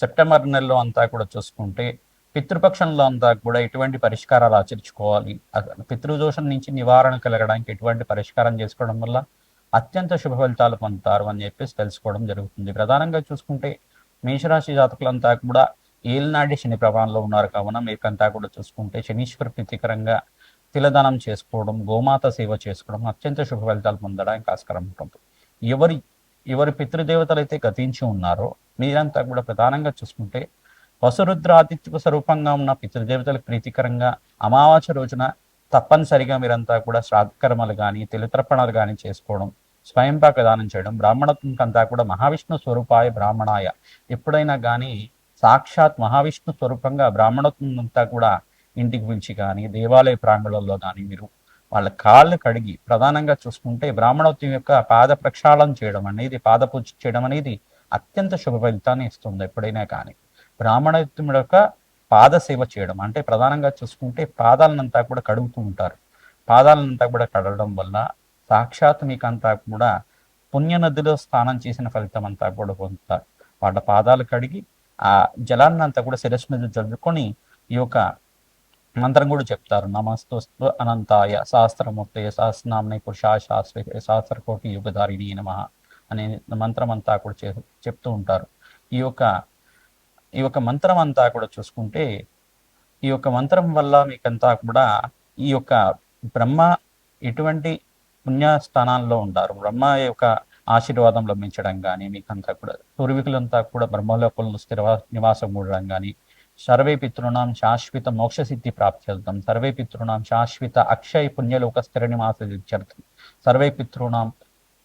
September నెలలో అంతా కూడా చూసుకుంటే పితృపక్షంలో అంతా కూడా ఎటువంటి పరిష్కారాలు ఆచరించుకోవాలి. పితృదోషం నుంచి నివారణ కలగడానికి ఎటువంటి పరిష్కారం చేసుకోవడం వల్ల అత్యంత శుభ ఫలితాలు పొందుతారు అని చెప్పేసి తెలుసుకోవడం జరుగుతుంది. ప్రధానంగా చూసుకుంటే మేషరాశి జాతకులంతా కూడా ఏలినాటి శని ప్రభావంలో ఉన్నారు కావున మీకంతా కూడా చూసుకుంటే శనీశ్వర ప్రీతికరంగా తిలదానం చేసుకోవడం గోమాత సేవ చేసుకోవడం అత్యంత శుభ ఫలితాలు పొందడానికి ఆస్కారం ఉంటుంది. ఎవరి ఎవరి పితృదేవతలు అయితే గతించి ఉన్నారో మీరంతా కూడా ప్రధానంగా చూసుకుంటే వసురుద్రాదిత్య స్వరూపంగా ఉన్న పితృదేవతలకు ప్రీతికరంగా అమావాస్య రోజున తప్పనిసరిగా మీరంతా కూడా శ్రాద్ధకర్మలు కానీ తిలతర్పణాలు కానీ చేసుకోవడం స్వయంపాక దానం చేయడం బ్రాహ్మణత్వంకంతా కూడా మహావిష్ణు స్వరూపాయ బ్రాహ్మణాయ. ఎప్పుడైనా కానీ సాక్షాత్ మహావిష్ణు స్వరూపంగా బ్రాహ్మణత్వం అంతా కూడా ఇంటికి పిలిచి కానీ దేవాలయ ప్రాంగణంలో కానీ మీరు వాళ్ళ కాళ్ళు కడిగి ప్రధానంగా చూసుకుంటే బ్రాహ్మణోత్వం యొక్క పాద ప్రక్షాళన చేయడం అనేది పాద పూజ చేయడం అనేది అత్యంత శుభ ఫలితాన్ని ఇస్తుంది ఎప్పుడైనా కానీ. బ్రాహ్మణోత్వం యొక్క పాద సేవ చేయడం అంటే ప్రధానంగా చూసుకుంటే పాదాలనంతా కూడా కడుగుతూ ఉంటారు. పాదాలనంతా కూడా కడగడం వల్ల సాక్షాత్ మీకంతా కూడా పుణ్యనదిలో స్నానం చేసిన ఫలితం అంతా కూడా పొందుతారు. వాళ్ళ పాదాలు కడిగి ఆ జలాన్ని అంతా కూడా శిరస్సు మీద జరుపుకొని ఈ యొక్క మంత్రం కూడా చెప్తారు. నమస్తోస్తు అనంతాయ సహస్రమూర్తయ సహస్రనామని పురుషా శాస్త్ర సహస్రకోటి యుగధారిణి నమ అనే మంత్రం అంతా కూడా చే చెప్తూ ఉంటారు. ఈ యొక్క ఈ యొక్క మంత్రం అంతా కూడా చూసుకుంటే ఈ యొక్క మంత్రం వల్ల మీకంతా కూడా ఈ యొక్క బ్రహ్మ ఎటువంటి పుణ్యస్థానాల్లో ఉంటారు బ్రహ్మ యొక్క ఆశీర్వాదం లభించడం కానీ మీకంతా కూడా పూర్వీకులంతా కూడా బ్రహ్మలోకంలో స్థిర నివాసం ఉండడం కానీ సర్వే పితృణాం శాశ్వత మోక్ష సిద్ధి ప్రాప్త్యర్థం. సర్వే పితృణాం శాశ్వత అక్షయ పుణ్యలోక స్థిర నివాస సర్వే పితృణాం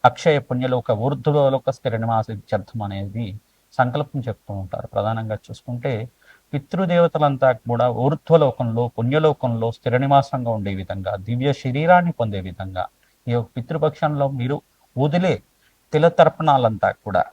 అక్షయ పుణ్యలోక ఊర్ధ్వలోక స్థిర నివాస అనేది సంకల్పం చెప్తూ ఉంటారు. ప్రధానంగా చూసుకుంటే పితృదేవతలంతా కూడా ఊర్ధ్వలోకంలో పుణ్యలోకంలో స్థిర నివాసంగా ఉండే విధంగా దివ్య శరీరాన్ని పొందే విధంగా ఈ యొక్క పితృపక్షంలో మీరు వదిలే తిలతర్పణాలంతా కూడా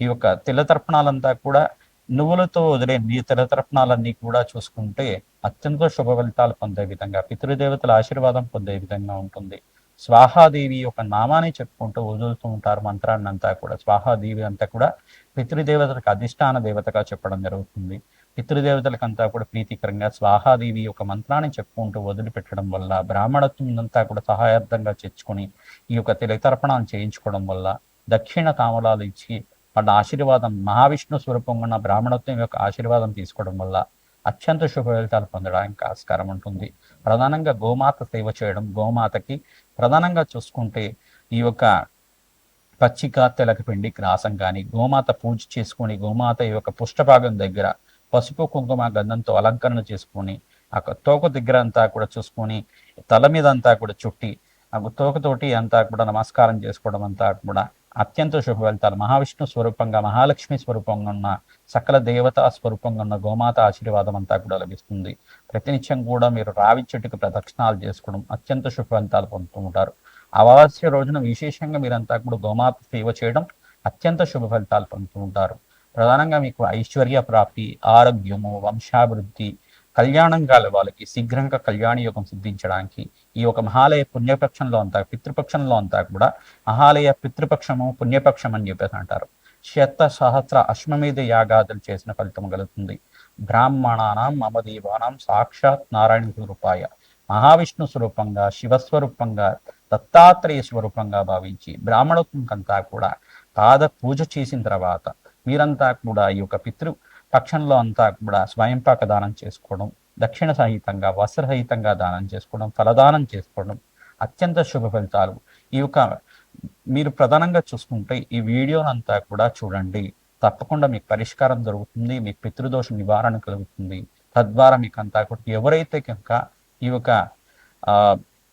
ఈ యొక్క తిలతర్పణాలంతా కూడా నువ్వులతో వదిలే నీ తిలతర్పణాలన్నీ కూడా చూసుకుంటే అత్యంత శుభ ఫలితాలు పొందే విధంగా పితృదేవతల ఆశీర్వాదం పొందే విధంగా ఉంటుంది. స్వాహాదేవి యొక్క నామాన్ని చెప్పుకుంటూ వదులుతూ ఉంటారు మంత్రాన్ని అంతా కూడా. స్వాహాదేవి అంతా కూడా పితృదేవతలకు అధిష్టాన దేవతగా చెప్పడం జరుగుతుంది. పితృదేవతలకంతా కూడా ప్రీతికరంగా స్వాహాదేవి యొక్క మంత్రాన్ని చెప్పుకుంటూ వదిలిపెట్టడం వల్ల బ్రాహ్మణత్వం అంతా కూడా సహాయార్థంగా తెచ్చుకొని ఈ యొక్క తిలతర్పణాన్ని చేయించుకోవడం వల్ల దక్షిణ తామలాలు ఇచ్చి వాళ్ళ ఆశీర్వాదం మహావిష్ణు స్వరూపంగా ఉన్న బ్రాహ్మణత్వం యొక్క ఆశీర్వాదం తీసుకోవడం వల్ల అత్యంత శుభ ఫలితాలు పొందడానికి ఆస్కారం ఉంటుంది. ప్రధానంగా గోమాత సేవ చేయడం గోమాతకి ప్రధానంగా చూసుకుంటే ఈ యొక్క పచ్చిక తెలకపిండి గ్రాసం కానీ గోమాత పూజ చేసుకొని గోమాత యొక్క పుష్టభాగం దగ్గర పసుపు కుంకుమ గంధంతో అలంకరణ చేసుకొని ఆ తోక దగ్గర అంతా కూడా చూసుకొని తల మీద అంతా కూడా చుట్టి ఆ తోకతోటి అంతా కూడా నమస్కారం చేసుకోవడం అంతా కూడా అత్యంత శుభ ఫలితాలు. మహావిష్ణు స్వరూపంగా మహాలక్ష్మి స్వరూపంగా ఉన్న సకల దేవతా స్వరూపంగా ఉన్న గోమాత ఆశీర్వాదం అంతా కూడా లభిస్తుంది. ప్రతినిత్యం కూడా మీరు రావి చెట్టుకు ప్రదక్షిణాలు చేసుకోవడం అత్యంత శుభ ఫలితాలు పొందుతూ ఉంటారు. అమావాస్య రోజున విశేషంగా మీరంతా కూడా గోమాత సేవ చేయడం అత్యంత శుభ ఫలితాలు పొందుతూ ఉంటారు. ప్రధానంగా మీకు ఐశ్వర్య ప్రాప్తి ఆరోగ్యము వంశాభివృద్ధి కళ్యాణం కాలే వాళ్ళకి శీఘ్రంగా కళ్యాణ యోగం సిద్ధించడానికి ఈ యొక్క మహాలయ పుణ్యపక్షంలో అంతా పితృపక్షంలో అంతా కూడా మహాలయ పితృపక్షము పుణ్యపక్షం అని చెప్పేసి అంటారు. శత సహస్ర అశ్వమేధ యాగాదులు చేసిన ఫలితం కలుగుతుంది. బ్రాహ్మణానం మమదేవానాం సాక్షాత్ నారాయణ స్వరూపాయ. మహావిష్ణు స్వరూపంగా శివస్వరూపంగా దత్తాత్రేయ స్వరూపంగా భావించి బ్రాహ్మణత్వంకంతా కూడా పాద పూజ చేసిన తర్వాత మీరంతా కూడా ఈ యొక్క పితృ పక్షంలో అంతా కూడా స్వయంపాక దానం చేసుకోవడం దక్షిణ సహితంగా వస్త్రసహితంగా దానం చేసుకోవడం ఫలదానం చేసుకోవడం అత్యంత శుభ ఫలితాలు. ఈ యొక్క మీరు ప్రధానంగా చూసుకుంటే ఈ వీడియోనంతా కూడా చూడండి. తప్పకుండా మీకు పరిష్కారం దొరుకుతుంది మీ పితృదోష నివారణ కలుగుతుంది. తద్వారా మీకు అంతా కూడా ఎవరైతే కనుక ఈ యొక్క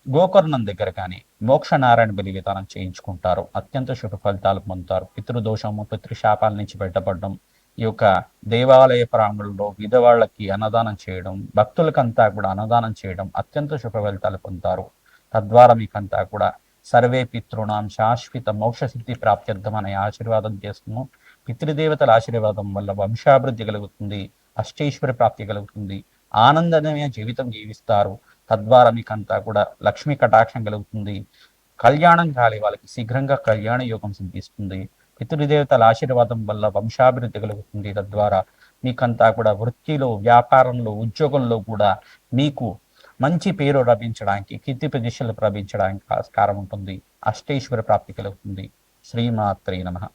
గోకర్ణం దగ్గర కానీ మోక్ష నారాయణ బలి విధానం చేయించుకుంటారో అత్యంత శుభ ఫలితాలు పొందుతారు. పితృదోషము పితృశాపాల నుంచి బయటపడడం ఈ యొక్క దేవాలయ ప్రాంగణంలో విధవాళ్ళకి అన్నదానం చేయడం భక్తులకంతా కూడా అన్నదానం చేయడం అత్యంత శుభ ఫలితాలు పొందుతారు. తద్వారా మీకంతా కూడా సర్వే పితృణాం శాశ్వత మోక్ష సిద్ధి ప్రాప్త్యర్థం అనే ఆశీర్వాదం చేస్తున్నాం. పితృదేవతల ఆశీర్వాదం వల్ల వంశాభివృద్ధి కలుగుతుంది అష్టైశ్వర ప్రాప్తి కలుగుతుంది ఆనందమైన జీవితం జీవిస్తారు. తద్వారా మీకంతా కూడా లక్ష్మీ కటాక్షం కలుగుతుంది. కళ్యాణం కాలే వాళ్ళకి శీఘ్రంగా కళ్యాణ యోగం సిద్ధిస్తుంది. పితృదేవతల ఆశీర్వాదం వల్ల వంశాభివృద్ధి కలుగుతుంది తద్వారా మీకంతా కూడా వృత్తిలో వ్యాపారంలో ఉద్యోగంలో కూడా మీకు మంచి పేరు లభించడానికి కీర్తి ప్రతిష్టలు లభించడానికి ఆస్కారం ఉంటుంది. అష్టేశ్వర ప్రాప్తి కలుగుతుంది. శ్రీమాత్రే నమ.